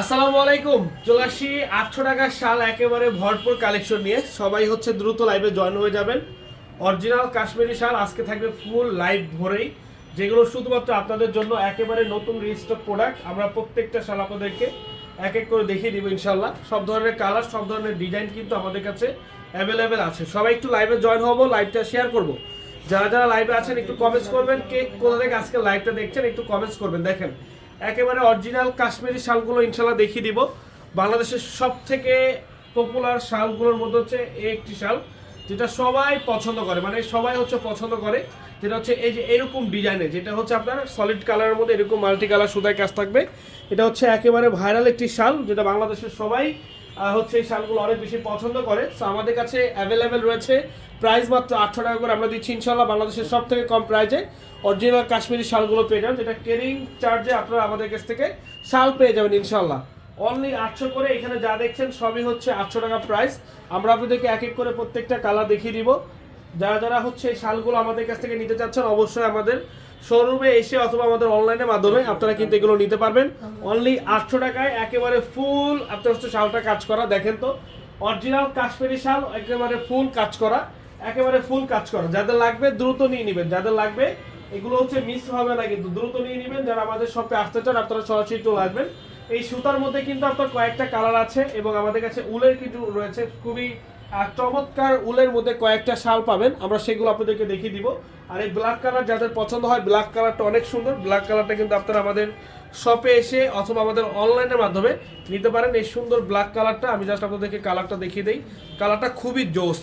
আসসালামু আলাইকুম, চলে আসি আটশো টাকার শাল একেবারে ভরপুর কালেকশন নিয়ে। সবাই হচ্ছে দ্রুত লাইভে জয়েন হয়ে যাবেন। অরিজিনাল কাশ্মীরি শাল আজকে থাকবে ফুল লাইভ ভরেই যেগুলো শুধুমাত্র আপনাদের জন্য একেবারে নতুন রিস্টক প্রোডাক্ট আমরা প্রত্যেকটা শাল আপনাদেরকে এক এক করে দেখিয়ে দিব ইনশাল্লাহ সব ধরনের কালার সব ধরনের ডিজাইন কিন্তু আমাদের কাছে অ্যাভেলেবেল আছে। সবাই একটু লাইভে জয়েন হব লাইভটা শেয়ার করব। যারা যারা লাইভে আছেন, একটু কমেন্টস করবেন কে কোথা থেকে আজকে লাইভটা দেখছেন, একটু কমেন্টস করবেন। দেখেন, একেবারে অরিজিনাল কাশ্মীরি শালগুলো ইনশাল্লাহ দেখিয়ে দিব। বাংলাদেশের সব থেকে পপুলার শালগুলোর মধ্যে হচ্ছে এই একটি শাল, যেটা সবাই পছন্দ করে। মানে সবাই হচ্ছে পছন্দ করে, যেটা হচ্ছে এই যে এরকম ডিজাইনের যেটা হচ্ছে আপনার সলিড কালারের মধ্যে এরকম মাল্টি কালার সুতায় কাজ থাকবে। এটা হচ্ছে একেবারে ভাইরাল একটি শাল, যেটা বাংলাদেশের সবাই হচ্ছে এই শালগুলো অনেক বেশি পছন্দ করে। সো আমাদের কাছে অ্যাভেলেবেল রয়েছে। প্রাইস মাত্র আটশো টাকা করে আমরা দিচ্ছি ইনশাল্লাহ বাংলাদেশের সব থেকে কম প্রাইজে অরিজিনাল কাশ্মীরি শালগুলো পেয়ে যাবেন, যেটা কেরিং চার্জে আপনারা আমাদের কাছ থেকে শাল পেয়ে যাবেন ইনশাল্লাহ অনলি আটশো করে এখানে যা দেখছেন সবই হচ্ছে আটশো টাকা প্রাইস আমরা আপনাদেরকে এক এক করে প্রত্যেকটা কালার দেখিয়ে দিব। যারা যারা হচ্ছে এই শালগুলো আমাদের কাছ থেকে নিতে চাচ্ছেন, অবশ্যই আমাদের শোরুমে এসে অথবা আমাদের অনলাইনের মাধ্যমে আপনারা কিন্তু এগুলো নিতে পারবেন। অনলি আটশো টাকায় একেবারে ফুল আপনার হচ্ছে শালটা কাজ করা, দেখেন তো। অরিজিনাল কাশ্মীরি শাল, একেবারে ফুল কাজ করা, একেবারে ফুল কাজ করা। যাদের লাগবে দ্রুত নিয়ে নেবেন, যাদের লাগবে, এগুলো হচ্ছে মিস হবে না কিন্তু দ্রুত নিয়ে নেবেন। যারা আমাদের শপে আসতে চান, আপনারা সরাসরি চলে আসবেন। এই সুতার মধ্যে কিন্তু আপনার কয়েকটা কালার আছে এবং আমাদের কাছে উলের কিছু রয়েছে, খুবই আহ, চমৎকার উলের মধ্যে কয়েকটা শাল পাবেন। আমরা সেগুলো আপনাদেরকে দেখিয়ে দিব। আর এই ব্ল্যাক কালার যাদের পছন্দ হয় ব্ল্যাক কালারটা অনেক সুন্দর। ব্ল্যাক কালারটা কিন্তু আপনারা আমাদের শপে এসে অথবা আমাদের অনলাইনের মাধ্যমে নিতে পারেন। এই সুন্দর ব্ল্যাক কালারটা আমি জাস্ট আপনাদেরকে কালারটা দেখিয়ে দিই। কালারটা খুবই জোস।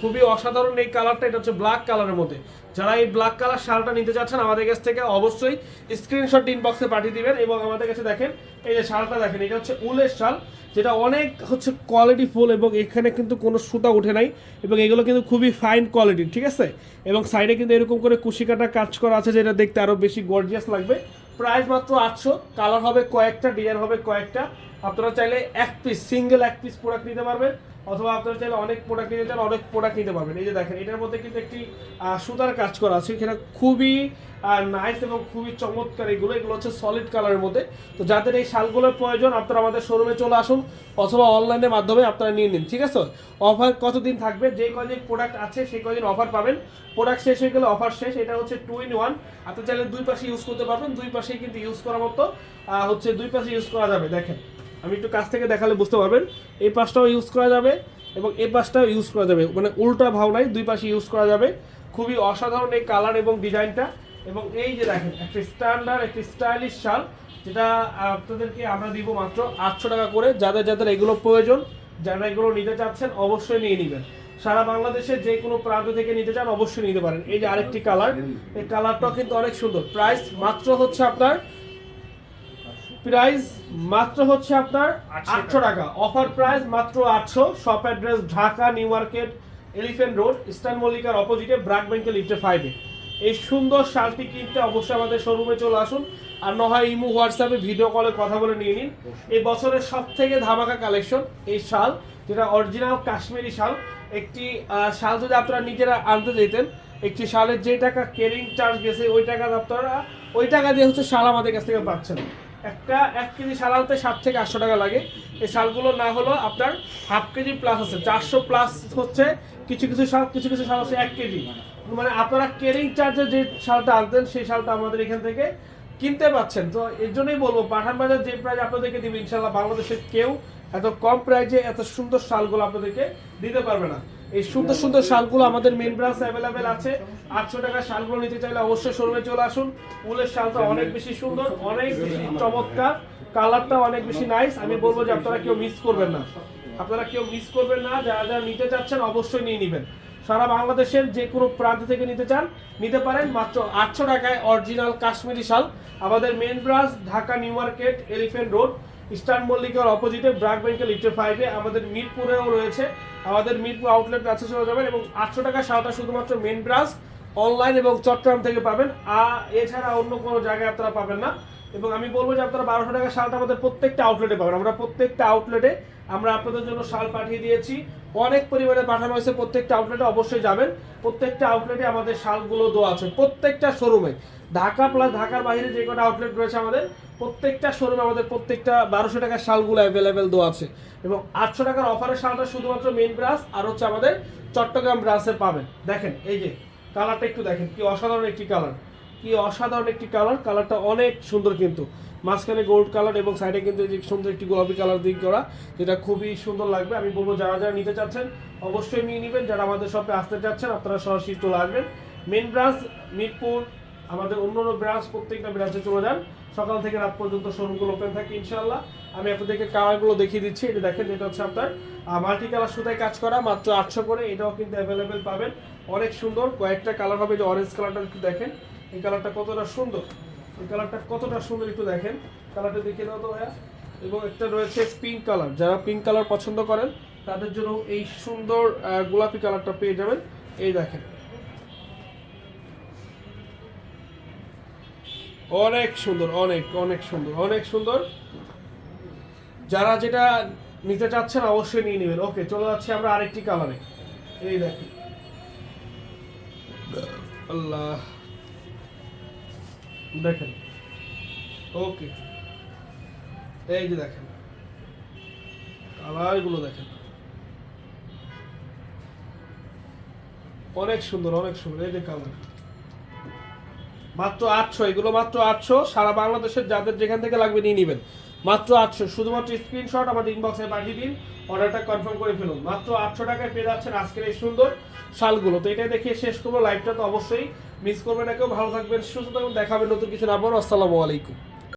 খুবই অসাধারণ এই কালারটা, এটা হচ্ছে ব্ল্যাক কালারের মধ্যে। যারা এই ব্ল্যাক কালার শালটা নিতে চাচ্ছেন, আমাদের কাছ থেকে অবশ্যই স্ক্রিনশট ইনবক্সে পাঠিয়ে দিবেন এবং আমাদের কাছে দেখেন, এই যে শালটা দেখেন, এটা হচ্ছে উলের শাল, যেটা অনেক হচ্ছে কোয়ালিটি ফুল এবং এখানে কিন্তু কোনো সুতা উঠে নাই এবং এগুলো কিন্তু খুবই ফাইন কোয়ালিটির ঠিক আছে? এবং সাইডে কিন্তু এরকম করে কুশি কাটা কাজ করা আছে যেটা দেখতে আরও বেশি গর্জিয়াস লাগবে। প্রাইস মাত্র আটশো কালার হবে কয়েকটা ডিজাইন হবে কয়েকটা। আপনারা চাইলে এক পিস সিঙ্গেল এক পিস প্রোডাক্ট নিতে পারবেন, অথবা আপনারা চাইলে অনেক প্রোডাক্ট নিতে চান, অনেক প্রোডাক্ট নিতে পারবেন। এই যে দেখেন, এটার মধ্যে কিন্তু একটি সুতার কাজ করা আছে। এখানে খুবই নাইস এবং খুবই চমৎকার এগুলো। এগুলো হচ্ছে সলিড কালারের মধ্যে। তো যাদের এই শালগুলোর প্রয়োজন, আপনারা আমাদের শোরুমে চলে আসুন, অথবা অনলাইনের মাধ্যমে আপনারা নিয়ে নিন, ঠিক আছে? অফার কতদিন থাকবে? যে কদিন প্রোডাক্ট আছে, সেই কদিন অফার পাবেন। প্রোডাক্ট শেষ হয়ে গেলে অফার শেষ। এটা হচ্ছে টু ইন ওয়ান আপনি চাইলে দুই পাশে ইউজ করতে পারবেন, দুই পাশেই কিন্তু ইউজ করার মতো হচ্ছে দুই পাশে ইউজ করা যাবে। দেখেন আমি একটু কাছ থেকে দেখালে বুঝতে পারবেন। এই পাশটাও ইউজ করা যাবে এবং এই পাশটাও ইউজ করা যাবে। মানে উল্টা ভাও নাই, দুই পাশে ইউজ করা যাবে। খুবই অসাধারণ এই কালার এবং ডিজাইনটা এবং এই যে দেখেন, একটা স্ট্যান্ডার্ড একটি স্টাইলিশ শাল, যেটা আপনাদেরকে আমরা দিব মাত্র আটশো টাকা করে। যাদের যাদের এগুলো প্রয়োজন, যারা এগুলো নিতে চাচ্ছেন, অবশ্যই নিয়ে নেবেন। সারা বাংলাদেশে যে কোনো প্রান্ত থেকে নিতে চান, অবশ্যই নিতে পারেন। এই যে আরেকটি কালার এই কালারটাও কিন্তু অনেক সুন্দর। প্রাইস মাত্র হচ্ছে আপনার প্রাইস মাত্র হচ্ছে আপনার আটশো টাকা। অফার প্রাইস মাত্র আটশো। Shop address Dhaka New Market Elephant Road Eastern মল্লিকার অপোজিটে ব্র্যাক ব্যাংকের লিফটে ফাইভে এই সুন্দর শালটি কিনতে অবশ্যই আমাদের শোরুমে চলে আসুন। আর না হয় ইমো হোয়াটসঅ্যাপে ভিডিও কলে কথা বলে নিয়ে নিন। এই বছরের সব থেকে ধামাকা কালেকশন এই শাল যেটা অরিজিনাল কাশ্মীরি শাল। একটি শাল যদি আপনারা নিজেরা আনতে যেতেন একটি শালের যে টাকা কেরিং চার্জ গেছে ওই টাকা আপনারা ওই টাকা দিয়ে হচ্ছে শাল আমাদের কাছ থেকে পাচ্ছেন। একটা এক কেজি শাল আনতে সাত থেকে আটশো টাকা লাগে। এই শালগুলো না হলো আপনার হাফ কেজি প্লাস আছে। চারশো প্লাস হচ্ছে কিছু কিছু শাল, কিছু কিছু শাল হচ্ছে এক কেজি। মানে আপনারা কেরিং চার্জে যে শালটা আনতেন, সেই শালটা আমাদের এখান থেকে কিনতে পাচ্ছেন। তো এর জন্যই বলব, পাঠান বাজার যে প্রাইজ আপনাদেরকে দিবে ইনশাল্লাহ বাংলাদেশের কেউ এত কম প্রাইজে এত সুন্দর শালগুলো আপনাদেরকে দিতে পারবে না। এই সুন্দর সুন্দর শালগুলো আমাদের মেন ব্রাঞ্চ অ্যাভেলেবেল আছে। আটশো টাকার শালগুলো নিতে চাইলে অবশ্যই শোরুমে চলে আসুন। উলের শালটা অনেক বেশি সুন্দর, অনেক বেশি চমৎকার কালারটা অনেক বেশি নাইস আমি বলব যে আপনারা কেউ মিস করবেন না। আপনারা কেউ মিস করবেন না, যারা যারা নিতে চাচ্ছেন অবশ্যই নিয়ে নেবেন। সারা বাংলাদেশের যে কোনো প্রান্ত থেকে নিতে চান, নিতে পারেন মাত্র আটশো টাকায় অরিজিনাল কাশ্মীরি শাল। আমাদের main branch Dhaka New Market Elephant Road Eastern মল্লিকের অপোজিটে ব্র্যাক ব্যাংকের লিটার ফাইভে আমাদের মিরপুরেও রয়েছে। আমাদের মিরপুর আউটলেট কাছে চলে যাবেন এবং আটশো টাকা শালটা শুধুমাত্র মেন ব্রাঞ্চ অনলাইন এবং চট্টগ্রাম থেকে পাবেন। আর এছাড়া অন্য কোনো জায়গায় আপনারা পাবেন না। এবং আমি বলব যে আপনারা বারোশো টাকা শালটা আমাদের প্রত্যেকটা আউটলেটে পাবেন। আমরা প্রত্যেকটা আউটলেটে আমরা আপনাদের জন্য শাল পাঠিয়ে দিয়েছি। অনেক পরিমাণে পাঠানো হয়েছে, প্রত্যেকটা আউটলেটে অবশ্যই যাবেন। প্রত্যেকটা আউটলেটে আমাদের শালগুলো দেওয়া আছে, প্রত্যেকটা শোরুমে ঢাকা প্লাস ঢাকার বাইরে যে কটা আউটলেট রয়েছে আমাদের, প্রত্যেকটা শোরুমে আমাদের প্রত্যেকটা বারোশো টাকার শালগুলো অ্যাভেলেবেল দেওয়া আছে। এবং আটশো টাকার অফারের শালটা শুধুমাত্র মেন ব্রাঞ্চ আর হচ্ছে আমাদের চট্টগ্রাম ব্রাঞ্চে পাবেন। দেখেন, এই যে কালারটা একটু দেখেন, কি অসাধারণ একটি কালার কি অসাধারণ একটি কালার কালারটা অনেক সুন্দর কিন্তু। মাঝখানে গোল্ড কালার এবং সাইডে কিন্তু এই যে সুন্দর একটি গোলাপি কালার দিক করা, যেটা খুবই সুন্দর লাগবে। আমি বলব, যারা যারা নিতে চাচ্ছেন, অবশ্যই নিয়ে নেবেন। যারা আমাদের শপে আসতে চাচ্ছেন, আপনারা সরাসরি চলে আসবেন। মেন ব্রাঞ্চ মিরপুর, আমাদের অন্য অন্য ব্রাঞ্চ প্রত্যেকটা ব্রাঞ্চে চলে যান। সকাল থেকে রাত পর্যন্ত শোরুমগুলো ওপেন থাকে ইনশাল্লাহ আমি আপনাদেরকে কালারগুলো দেখিয়ে দিচ্ছি। এটা দেখেন এটা হচ্ছে আপনার মাল্টি কালার সুতায় কাজ করা, মাত্র আটশো করে। এটাও কিন্তু অ্যাভেলেবেল পাবেন। অনেক সুন্দর। কয়েকটা কালার হবে যে অরেঞ্জ কালারটা দেখেন। এই কালারটা কতটা সুন্দর। কালারটা কতটা সুন্দর একটু দেখেন। কালারটা দেখে দাও তো ভাইয়া। এবং একটা রয়েছে পিঙ্ক কালার যারা পিঙ্ক কালার পছন্দ করেন, তাদের জন্য এই সুন্দর গোলাপি কালারটা পেয়ে যাবেন। এই দেখেন। অনেক সুন্দর, অনেক অনেক সুন্দর অনেক সুন্দর। যারা যেটা নিতে চাচ্ছেন অবশ্যই নিয়ে নেবেন। ওকে চলে যাচ্ছে আমরা আরেকটি কালারে এই দেখেন। আল্লাহ। দেখেন। ওকে এই যে দেখেন। কালারগুলো দেখেন। অনেক সুন্দর অনেক সুন্দর। এই যে কালার মাত্র আটশো, এগুলো মাত্র আটশো। সারা বাংলাদেশের যাদের যেখান থেকে লাগবে নিয়ে নেবেন। মাত্র আটশো, শুধুমাত্র স্ক্রিনশট আমাদের ইনবক্সে পাঠিয়ে দিন অর্ডারটা কনফার্ম করে ফেলুন। মাত্র আটশো টাকায় পেয়ে যাচ্ছেন আজকের এই সুন্দর শালগুলো। তো এটাই দেখিয়ে শেষ করব লাইভটা তো অবশ্যই মিস করবেন না কেউ। ভালো থাকবেন, সুস্থ থাকবেন দেখাবেন নতুন কিছু না পড়ো আসসালামু আলাইকুম।